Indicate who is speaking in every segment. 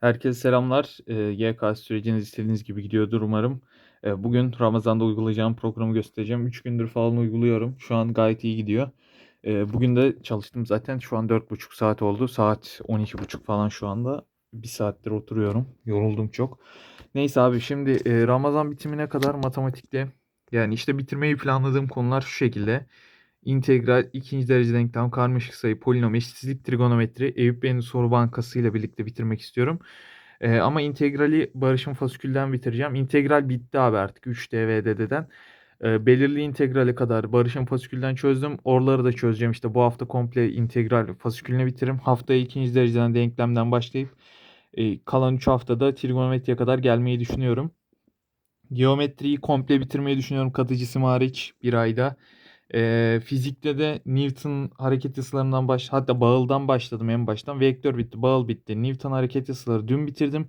Speaker 1: Herkese selamlar. Eee, YKS süreciniz istediğiniz gibi gidiyordur umarım. Eee, bugün Ramazan'da uygulayacağım programı göstereceğim. 3 gündür falan uyguluyorum. Şu an gayet iyi gidiyor. Eee, bugün de çalıştım zaten. Şu an 4,5 saat oldu. Saat 12,5 falan şu anda. Bir saattir oturuyorum. Yoruldum çok. Neyse abi şimdi eee, Ramazan bitimine kadar matematikte yani işte bitirmeyi planladığım konular şu şekilde. İntegral, ikinci derece denklem, karmaşık sayı, polinom, eşitsizlik, trigonometri, Eyüp Bey'in soru bankası ile birlikte bitirmek istiyorum. Ee, ama integrali Barış'ın fasikülden bitireceğim. İntegral bitti abi artık 3D ve DD'den. Ee, belirli integrale kadar Barış'ın fasikülden çözdüm. Oraları da çözeceğim. İşte bu hafta komple integral fasikülüne bitiririm. Haftaya ikinci dereceden denklemden başlayıp e, kalan 3 haftada trigonometriye kadar gelmeyi düşünüyorum. Geometriyi komple bitirmeyi düşünüyorum katıcısı hariç bir ayda. Ee, fizikte de Newton hareket yasalarından baş hatta bağıldan başladım en baştan. Vektör bitti, bağıl bitti. Newton hareket yasaları dün bitirdim.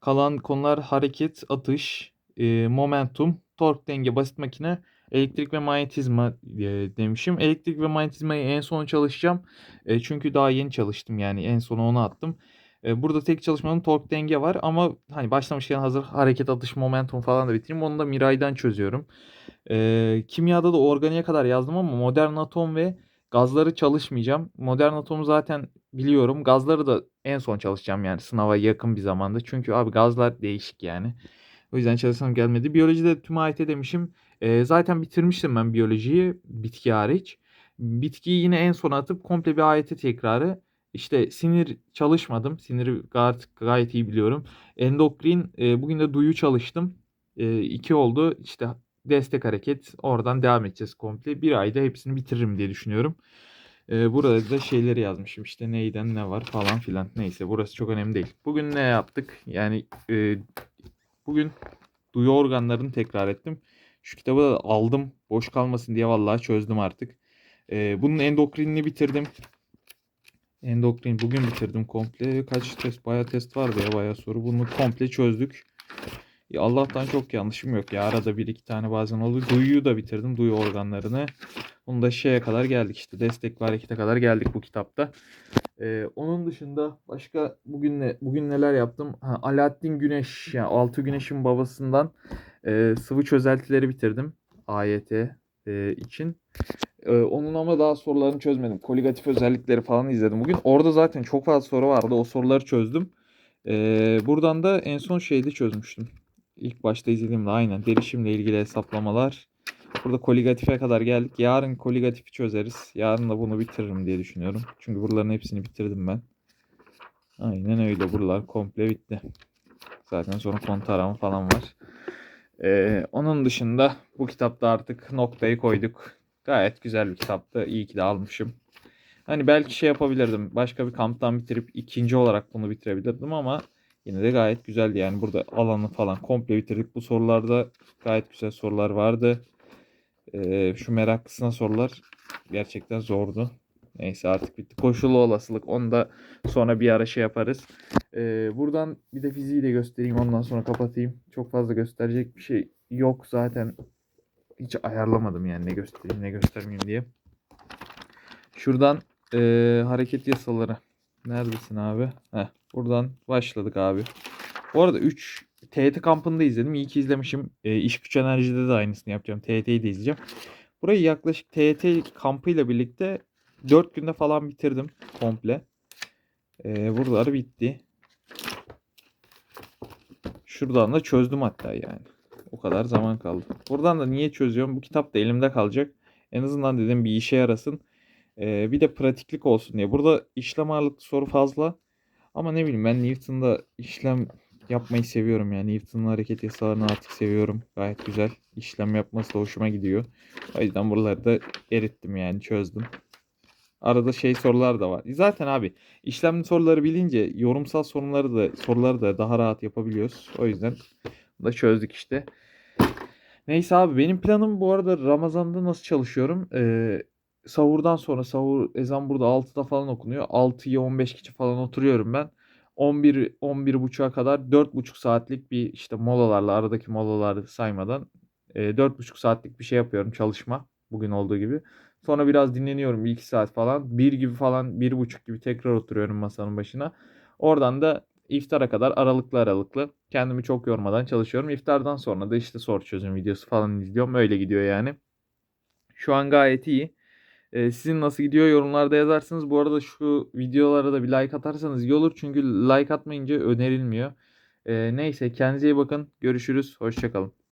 Speaker 1: Kalan konular hareket, atış, e, momentum, tork denge, basit makine, elektrik ve manyetizma e, demişim. Elektrik ve manyetizmayı en son çalışacağım. E, çünkü daha yeni çalıştım yani en sona onu attım. E, burada tek çalışmanın tork denge var ama hani başlamışken hazır hareket, atış, momentum falan da bitireyim. Onu da Miray'dan çözüyorum. Ee, kimyada da organiğe kadar yazdım ama modern atom ve gazları çalışmayacağım. Modern atomu zaten biliyorum. Gazları da en son çalışacağım yani sınava yakın bir zamanda. Çünkü abi gazlar değişik yani. O yüzden çalışsam gelmedi. Biyolojide tüm AYT demişim. Ee, zaten bitirmiştim ben biyolojiyi bitki hariç. Bitkiyi yine en sona atıp komple bir AYT tekrarı. İşte sinir çalışmadım. Siniri gayet, gayet iyi biliyorum. Endokrin e, bugün de duyu çalıştım. E, iki oldu. İşte destek hareket. Oradan devam edeceğiz komple. Bir ayda hepsini bitiririm diye düşünüyorum. Ee, burada da şeyleri yazmışım. İşte neyden ne var falan filan. Neyse burası çok önemli değil. Bugün ne yaptık? Yani e, bugün duyu organlarını tekrar ettim. Şu kitabı da aldım. Boş kalmasın diye vallahi çözdüm artık. Ee, bunun endokrinini bitirdim. Endokrin bugün bitirdim komple. Kaç test? Bayağı test vardı ya bayağı soru. Bunu komple çözdük. Ya Allah'tan çok yanlışım yok ya. Arada bir iki tane bazen oldu. Duyuyu da bitirdim. Duyu organlarını. Bunu da şeye kadar geldik işte. Destek ve harekete kadar geldik bu kitapta. Ee, onun dışında başka bugün ne, bugün neler yaptım? Ha, Alaaddin Güneş yani Altı Güneş'in babasından e, sıvı çözeltileri bitirdim. AYT e, için. E, onun ama daha sorularını çözmedim. Koligatif özellikleri falan izledim bugün. Orada zaten çok fazla soru vardı. O soruları çözdüm. E, buradan da en son şeyde çözmüştüm. İlk başta izlediğimde aynen derişimle ilgili hesaplamalar. Burada koligatife kadar geldik. Yarın koligatifi çözeriz. Yarın da bunu bitiririm diye düşünüyorum. Çünkü buraların hepsini bitirdim ben. Aynen öyle. Buralar komple bitti. Zaten sonra kont falan var. Ee, onun dışında bu kitapta artık noktayı koyduk. Gayet güzel bir kitaptı. İyi ki de almışım. Hani belki şey yapabilirdim. Başka bir kamptan bitirip ikinci olarak bunu bitirebilirdim ama Yine de gayet güzeldi yani burada alanı falan komple bitirdik. Bu sorularda gayet güzel sorular vardı. Ee, şu meraklısına sorular gerçekten zordu. Neyse artık bitti. Koşullu olasılık onu da sonra bir ara şey yaparız. Ee, buradan bir de fiziği de göstereyim ondan sonra kapatayım. Çok fazla gösterecek bir şey yok zaten. Hiç ayarlamadım yani ne göstereyim ne göstermeyeyim diye. Şuradan e, hareket yasaları. Neredesin abi? Heh, buradan başladık abi. Bu arada 3 TET kampını da izledim. İyi ki izlemişim. E, iş güç enerjide de aynısını yapacağım. TET'yi de izleyeceğim. Burayı yaklaşık TET kampıyla birlikte 4 günde falan bitirdim komple. E, buraları bitti. Şuradan da çözdüm hatta yani. O kadar zaman kaldı. Buradan da niye çözüyorum? Bu kitap da elimde kalacak. En azından dedim bir işe yarasın. Ee, bir de pratiklik olsun diye. Burada işlem ağırlıklı soru fazla. Ama ne bileyim ben Newton'da işlem yapmayı seviyorum yani. Newton'un hareket yasalarını artık seviyorum. Gayet güzel. İşlem yapması da hoşuma gidiyor. O yüzden buraları da erittim yani çözdüm. Arada şey sorular da var. Zaten abi işlemli soruları bilince yorumsal soruları da soruları da daha rahat yapabiliyoruz. O yüzden da çözdük işte. Neyse abi benim planım bu arada Ramazan'da nasıl çalışıyorum? Ee, sahurdan sonra sahur ezan burada 6'da falan okunuyor. 6'ya 15 kişi falan oturuyorum ben. 11 11.30'a kadar 4.5 saatlik bir işte molalarla aradaki molaları saymadan e, 4.5 saatlik bir şey yapıyorum çalışma bugün olduğu gibi. Sonra biraz dinleniyorum bir iki saat falan. Bir gibi falan bir buçuk gibi tekrar oturuyorum masanın başına. Oradan da iftara kadar aralıklı aralıklı kendimi çok yormadan çalışıyorum. İftardan sonra da işte soru çözüm videosu falan izliyorum. Öyle gidiyor yani. Şu an gayet iyi. Ee, sizin nasıl gidiyor yorumlarda yazarsınız. Bu arada şu videolara da bir like atarsanız iyi olur. Çünkü like atmayınca önerilmiyor. Ee, neyse kendinize iyi bakın. Görüşürüz. Hoşçakalın.